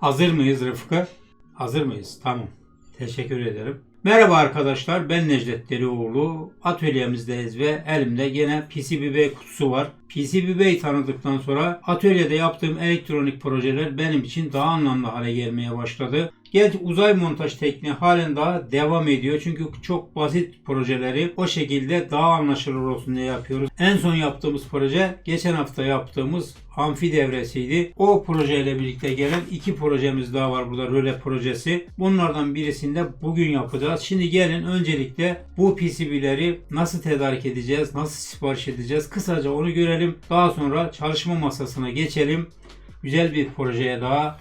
Hazır mıyız Rıfkı? Hazır mıyız? Tamam. Teşekkür ederim. Merhaba arkadaşlar ben Necdet Derioğlu. Atölyemizdeyiz ve elimde gene PCBB kutusu var. PCBB'yi tanıdıktan sonra atölyede yaptığım elektronik projeler benim için daha anlamlı hale gelmeye başladı. Gerçi uzay montaj tekniği halen daha devam ediyor. Çünkü çok basit projeleri o şekilde daha anlaşılır olsun diye yapıyoruz. En son yaptığımız proje geçen hafta yaptığımız amfi devresiydi. O projeyle birlikte gelen iki projemiz daha var burada röle projesi. Bunlardan birisini de bugün yapacağız. Şimdi gelin öncelikle bu PCB'leri nasıl tedarik edeceğiz, nasıl sipariş edeceğiz kısaca onu görelim. Daha sonra çalışma masasına geçelim. Güzel bir projeye daha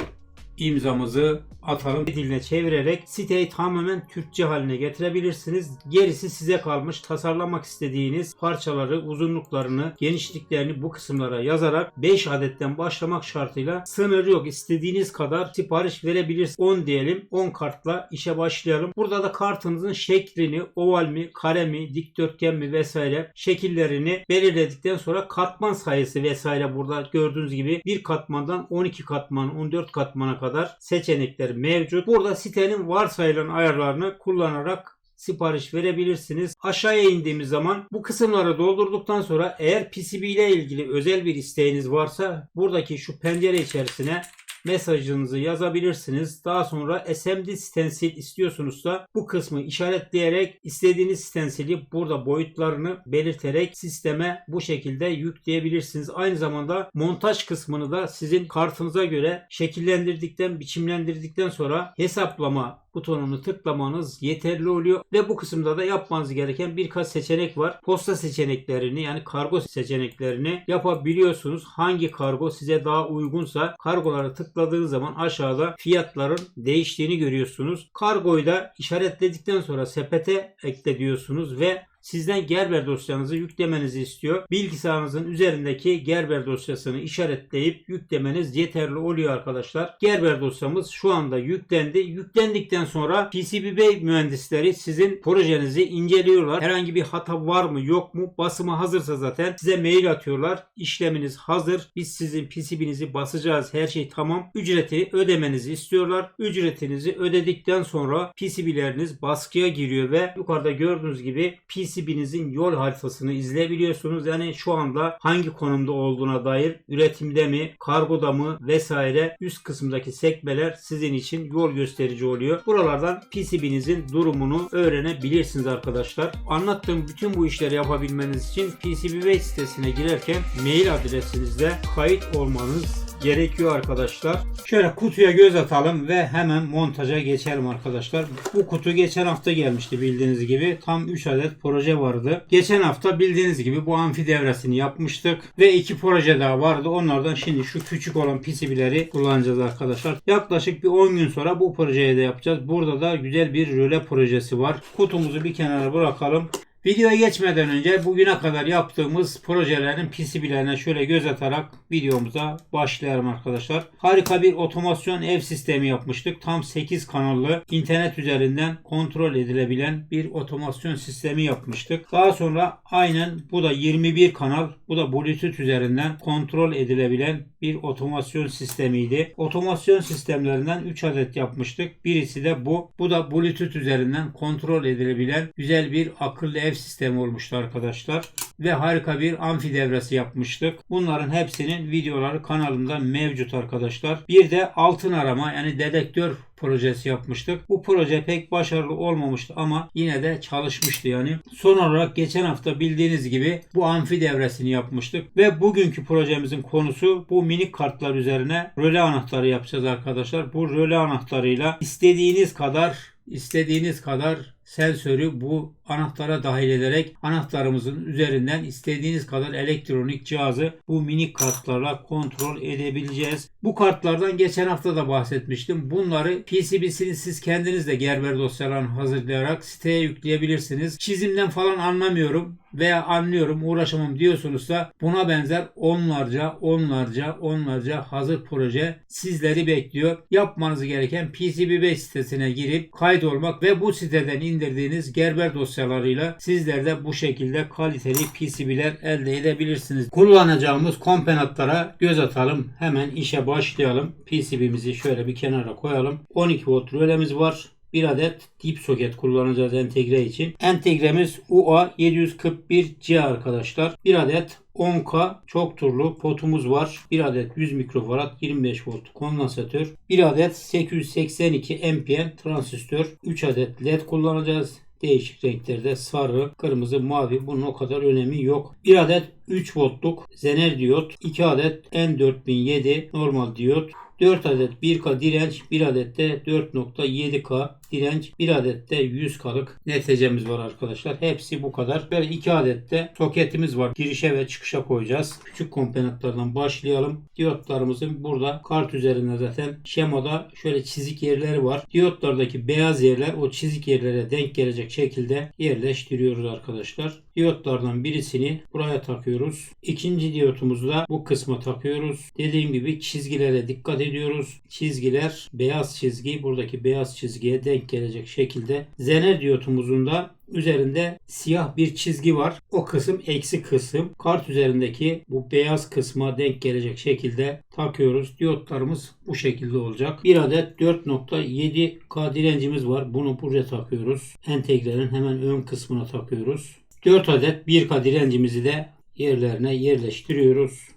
imzamızı atalım. Diline çevirerek siteyi tamamen Türkçe haline getirebilirsiniz. Gerisi size kalmış. Tasarlamak istediğiniz parçaları, uzunluklarını, genişliklerini bu kısımlara yazarak 5 adetten başlamak şartıyla sınır yok. İstediğiniz kadar sipariş verebilirsiniz. 10 diyelim. 10 kartla işe başlayalım. Burada da kartınızın şeklini, oval mi, kare mi, dikdörtgen mi vesaire şekillerini belirledikten sonra katman sayısı vesaire burada gördüğünüz gibi bir katmandan 12 katman, 14 katmana kadar seçenekler mevcut. Burada sitenin varsayılan ayarlarını kullanarak sipariş verebilirsiniz. Aşağıya indiğimiz zaman bu kısımları doldurduktan sonra eğer PCB ile ilgili özel bir isteğiniz varsa buradaki şu pencere içerisine mesajınızı yazabilirsiniz. Daha sonra SMD stencil istiyorsunuzsa bu kısmı işaretleyerek istediğiniz stencili burada boyutlarını belirterek sisteme bu şekilde yükleyebilirsiniz. Aynı zamanda montaj kısmını da sizin kartınıza göre şekillendirdikten, biçimlendirdikten sonra hesaplama butonunu tıklamanız yeterli oluyor ve bu kısımda da yapmanız gereken birkaç seçenek var. Posta seçeneklerini yani kargo seçeneklerini yapabiliyorsunuz. Hangi kargo size daha uygunsa kargolara tıkladığınız zaman aşağıda fiyatların değiştiğini görüyorsunuz. Kargoyu da işaretledikten sonra sepete ekle diyorsunuz ve sizden Gerber dosyanızı yüklemenizi istiyor. Bilgisayarınızın üzerindeki Gerber dosyasını işaretleyip yüklemeniz yeterli oluyor arkadaşlar. Gerber dosyamız şu anda yüklendi. Yüklendikten sonra PCBB mühendisleri sizin projenizi inceliyorlar. Herhangi bir hata var mı yok mu? Basımı hazırsa zaten size mail atıyorlar. İşleminiz hazır. Biz sizin PCB'nizi basacağız. Her şey tamam. Ücreti ödemenizi istiyorlar. Ücretinizi ödedikten sonra PCB'leriniz baskıya giriyor ve yukarıda gördüğünüz gibi PCB'nizin yol haritasını izleyebiliyorsunuz. Yani şu anda hangi konumda olduğuna dair üretimde mi, kargoda mı vesaire üst kısımdaki sekmeler sizin için yol gösterici oluyor. Buralardan PCB'nizin durumunu öğrenebilirsiniz arkadaşlar. Anlattığım bütün bu işleri yapabilmeniz için PCB sitesine girerken mail adresinizde kayıt olmanız gerekiyor arkadaşlar. Şöyle kutuya göz atalım ve hemen montaja geçelim arkadaşlar. Bu kutu geçen hafta gelmişti bildiğiniz gibi. Tam 3 adet proje vardı. Geçen hafta bildiğiniz gibi bu amfi devresini yapmıştık. Ve iki proje daha vardı. Onlardan şimdi şu küçük olan PCB'leri kullanacağız arkadaşlar. Yaklaşık bir 10 gün sonra bu projeyi de yapacağız. Burada da güzel bir röle projesi var. Kutumuzu bir kenara bırakalım. Videoya geçmeden önce bugüne kadar yaptığımız projelerin PCB'lerine şöyle göz atarak videomuza başlayalım arkadaşlar. Harika bir otomasyon ev sistemi yapmıştık. Tam 8 kanallı internet üzerinden kontrol edilebilen bir otomasyon sistemi yapmıştık. Daha sonra aynen bu da 21 kanal bu da Bluetooth üzerinden kontrol edilebilen bir otomasyon sistemiydi. Otomasyon sistemlerinden 3 adet yapmıştık. Birisi de bu. Bu da Bluetooth üzerinden kontrol edilebilen güzel bir akıllı ev sistemi olmuştu arkadaşlar. Ve harika bir amfi devresi yapmıştık. Bunların hepsinin videoları kanalımda mevcut arkadaşlar. Bir de altın arama yani dedektör projesi yapmıştık. Bu proje pek başarılı olmamıştı ama yine de çalışmıştı yani. Son olarak geçen hafta bildiğiniz gibi bu amfi devresini yapmıştık ve bugünkü projemizin konusu bu minik kartlar üzerine röle anahtarı yapacağız arkadaşlar. Bu röle anahtarıyla istediğiniz kadar istediğiniz kadar sensörü bu anahtara dahil ederek anahtarımızın üzerinden istediğiniz kadar elektronik cihazı bu minik kartlarla kontrol edebileceğiz. Bu kartlardan geçen hafta da bahsetmiştim. Bunları PCB'sini siz kendiniz de Gerber dosyalarını hazırlayarak siteye yükleyebilirsiniz. Çizimden falan anlamıyorum veya anlıyorum uğraşamam diyorsunuzsa buna benzer onlarca onlarca onlarca hazır proje sizleri bekliyor. Yapmanız gereken PCB sitesine girip kaydolmak ve bu siteden indirdiğiniz Gerber dosyalarıyla sizler de bu şekilde kaliteli PCB'ler elde edebilirsiniz. Kullanacağımız komponentlara göz atalım. Hemen işe başlayalım. PCB'mizi şöyle bir kenara koyalım. 12 volt rölemiz var. Bir adet dip soket kullanacağız entegre için. Entegremiz UA741C arkadaşlar. Bir adet 10K çok turlu potumuz var. Bir adet 100 mikrofarad 25 volt kondansatör. Bir adet 882 NPN transistör. 3 adet led kullanacağız. Değişik renklerde sarı, kırmızı, mavi bunun o kadar önemi yok. Bir adet 3 voltluk zener diyot, 2 adet N4007 normal diyot, 4 adet 1K direnç, 1 adet de 4.7K direnç, 1 adet de 100K'lık neticemiz var arkadaşlar. Hepsi bu kadar. Böyle 2 adet de soketimiz var. Girişe ve çıkışa koyacağız. Küçük komponentlerden başlayalım. Diyotlarımızın burada kart üzerinde zaten şemada şöyle çizik yerleri var. Diyotlardaki beyaz yerler o çizik yerlere denk gelecek şekilde yerleştiriyoruz arkadaşlar. Diyotlardan birisini buraya takıyoruz. İkinci diyotumuzu da bu kısma takıyoruz. Dediğim gibi çizgilere dikkat ediyoruz. Çizgiler beyaz çizgi buradaki beyaz çizgiye denk gelecek şekilde. Zener diyotumuzun da üzerinde siyah bir çizgi var. O kısım eksi kısım. Kart üzerindeki bu beyaz kısma denk gelecek şekilde takıyoruz. Diyotlarımız bu şekilde olacak. Bir adet 4.7K direncimiz var. Bunu buraya takıyoruz. Entegrenin hemen ön kısmına takıyoruz. 4 adet 1K direncimizi de yerlerine yerleştiriyoruz.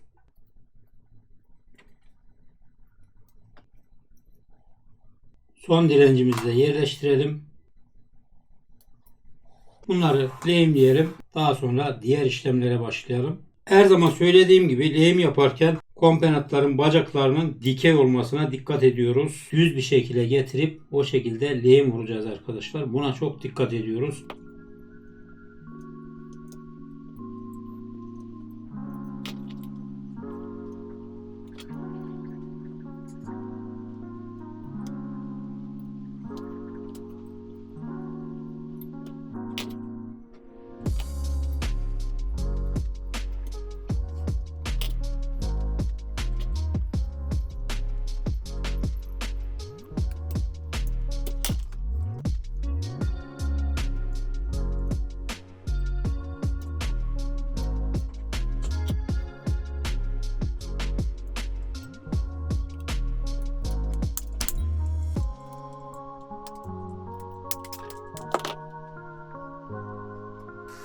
Son direncimizi de yerleştirelim. Bunları lehimleyelim. Daha sonra diğer işlemlere başlayalım. Her zaman söylediğim gibi lehim yaparken komponentlerin bacaklarının dikey olmasına dikkat ediyoruz. Düz bir şekilde getirip o şekilde lehim vuracağız arkadaşlar. Buna çok dikkat ediyoruz.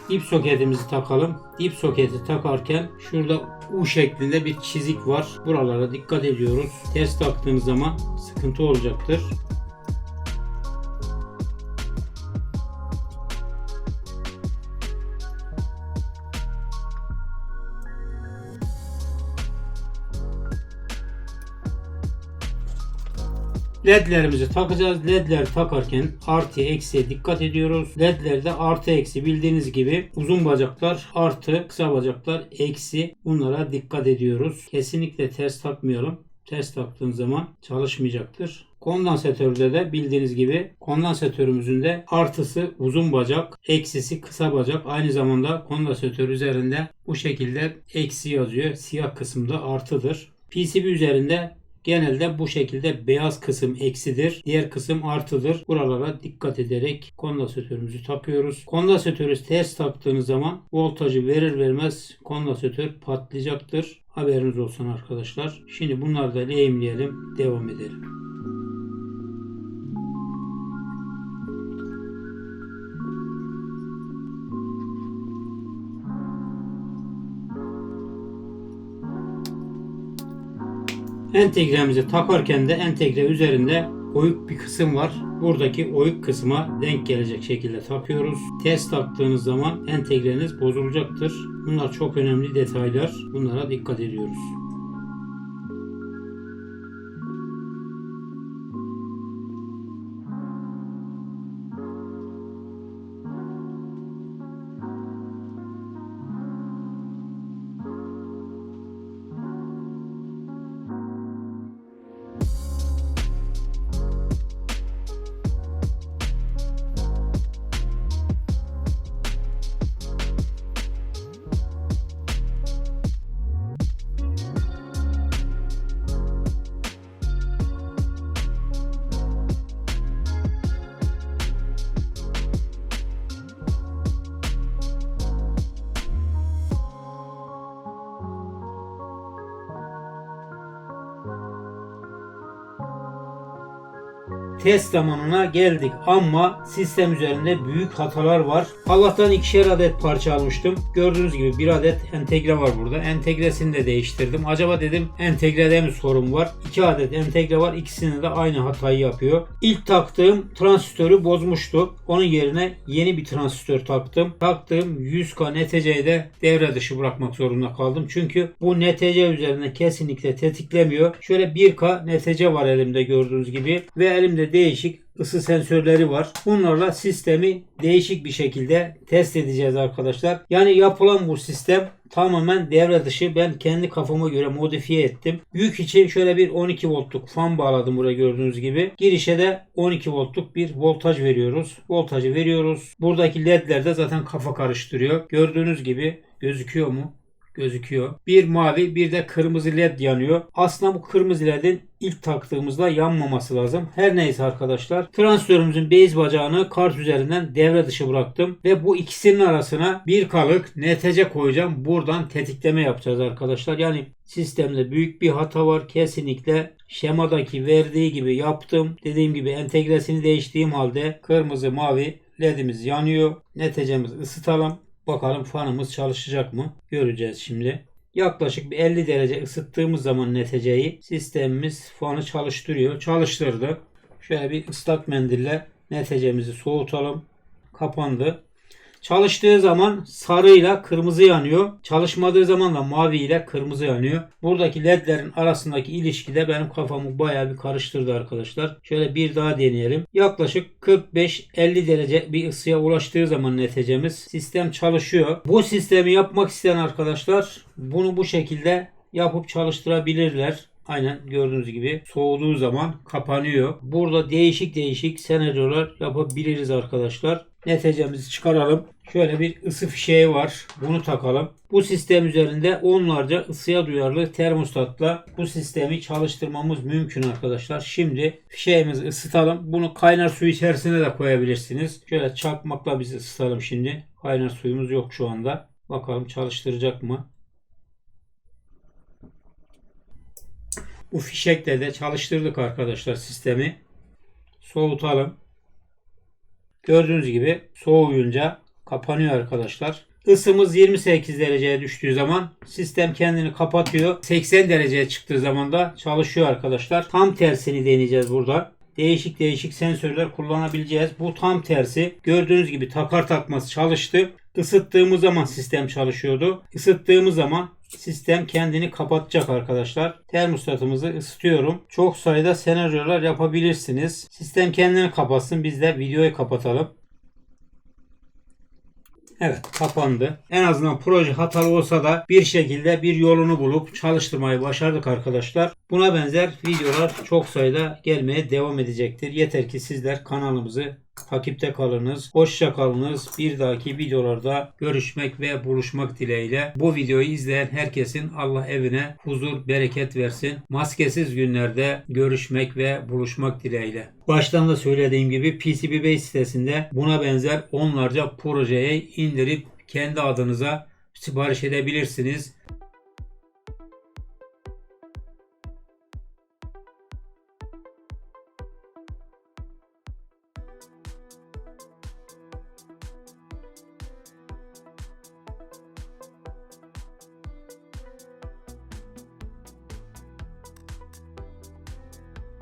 Dip soketimizi takalım. Dip soketi takarken şurada U şeklinde bir çizik var. Buralara dikkat ediyoruz. Ters taktığınız zaman sıkıntı olacaktır. Ledlerimizi takacağız. Ledler takarken artı eksiye dikkat ediyoruz. Ledlerde artı eksi bildiğiniz gibi uzun bacaklar artı kısa bacaklar eksi bunlara dikkat ediyoruz. Kesinlikle ters takmayalım. Ters taktığın zaman çalışmayacaktır. Kondansatörde de bildiğiniz gibi kondansatörümüzün de artısı uzun bacak, eksisi kısa bacak. Aynı zamanda kondansatör üzerinde bu şekilde eksi yazıyor. Siyah kısımda artıdır. PCB üzerinde Genelde bu şekilde beyaz kısım eksidir. Diğer kısım artıdır. Buralara dikkat ederek kondansatörümüzü takıyoruz. Kondansatörü ters taktığınız zaman voltajı verir vermez kondansatör patlayacaktır. Haberiniz olsun arkadaşlar. Şimdi bunları da lehimleyelim. Devam edelim. Entegremizi takarken de entegre üzerinde oyuk bir kısım var. Buradaki oyuk kısma denk gelecek şekilde takıyoruz. Test taktığınız zaman entegreniz bozulacaktır. Bunlar çok önemli detaylar. Bunlara dikkat ediyoruz. Test zamanına geldik ama sistem üzerinde büyük hatalar var. Allah'tan ikişer adet parça almıştım. Gördüğünüz gibi bir adet entegre var burada. Entegresini de değiştirdim. Acaba dedim entegrede mi sorun var? İki adet entegre var. İkisinde de aynı hatayı yapıyor. İlk taktığım transistörü bozmuştu. Onun yerine yeni bir transistör taktım. Taktığım 100K NTC'yi de devre dışı bırakmak zorunda kaldım. Çünkü bu NTC üzerine kesinlikle tetiklemiyor. Şöyle 1K NTC var elimde gördüğünüz gibi ve elimde değişik ısı sensörleri var. Bunlarla sistemi değişik bir şekilde test edeceğiz arkadaşlar. Yani yapılan bu sistem tamamen devre dışı. Ben kendi kafama göre modifiye ettim. Yük için şöyle bir 12 voltluk fan bağladım buraya gördüğünüz gibi. Girişe de 12 voltluk bir voltaj veriyoruz. Voltajı veriyoruz. Buradaki ledler de zaten kafa karıştırıyor. Gördüğünüz gibi gözüküyor mu? Gözüküyor. Bir mavi bir de kırmızı led yanıyor. Aslında bu kırmızı ledin ilk taktığımızda yanmaması lazım. Her neyse arkadaşlar. Transistörümüzün base bacağını kart üzerinden devre dışı bıraktım. Ve bu ikisinin arasına bir kalık NTC koyacağım. Buradan tetikleme yapacağız arkadaşlar. Yani sistemde büyük bir hata var. Kesinlikle şemadaki verdiği gibi yaptım. Dediğim gibi entegresini değiştiğim halde kırmızı mavi ledimiz yanıyor. NTC'mizi ısıtalım. Bakalım fanımız çalışacak mı? Göreceğiz şimdi. Yaklaşık bir 50 derece ısıttığımız zaman NTC'yi sistemimiz fanı çalıştırıyor. Çalıştırdı. Şöyle bir ıslak mendille NTC'mizi soğutalım. Kapandı. Çalıştığı zaman sarıyla kırmızı yanıyor. Çalışmadığı zaman da mavi ile kırmızı yanıyor. Buradaki ledlerin arasındaki ilişki de benim kafamı bayağı bir karıştırdı arkadaşlar. Şöyle bir daha deneyelim. Yaklaşık 45-50 derece bir ısıya ulaştığı zaman neticemiz sistem çalışıyor. Bu sistemi yapmak isteyen arkadaşlar bunu bu şekilde yapıp çalıştırabilirler. Aynen gördüğünüz gibi soğuduğu zaman kapanıyor. Burada değişik değişik senaryolar yapabiliriz arkadaşlar. Neticemizi çıkaralım. Şöyle bir ısı fişeği var. Bunu takalım. Bu sistem üzerinde onlarca ısıya duyarlı termostatla bu sistemi çalıştırmamız mümkün arkadaşlar. Şimdi fişeğimizi ısıtalım. Bunu kaynar su içerisine de koyabilirsiniz. Şöyle çakmakla biz ısıtalım şimdi. Kaynar suyumuz yok şu anda. Bakalım çalıştıracak mı? Bu fişekle de çalıştırdık arkadaşlar sistemi. Soğutalım. Gördüğünüz gibi soğuyunca kapanıyor arkadaşlar. Isımız 28 dereceye düştüğü zaman sistem kendini kapatıyor. 80 dereceye çıktığı zaman da çalışıyor arkadaşlar. Tam tersini deneyeceğiz burada. Değişik değişik sensörler kullanabileceğiz. Bu tam tersi. Gördüğünüz gibi takar takmaz çalıştı. Isıttığımız zaman sistem çalışıyordu. Isıttığımız zaman sistem kendini kapatacak arkadaşlar. Termostatımızı ısıtıyorum. Çok sayıda senaryolar yapabilirsiniz. Sistem kendini kapatsın. Biz de videoyu kapatalım. Evet kapandı. En azından proje hatalı olsa da bir şekilde bir yolunu bulup çalıştırmayı başardık arkadaşlar. Buna benzer videolar çok sayıda gelmeye devam edecektir. Yeter ki sizler kanalımızı takipte kalınız. Hoşça kalınız. Bir dahaki videolarda görüşmek ve buluşmak dileğiyle. Bu videoyu izleyen herkesin Allah evine huzur, bereket versin. Maskesiz günlerde görüşmek ve buluşmak dileğiyle. Baştan da söylediğim gibi PCB Base sitesinde buna benzer onlarca projeyi indirip kendi adınıza sipariş edebilirsiniz.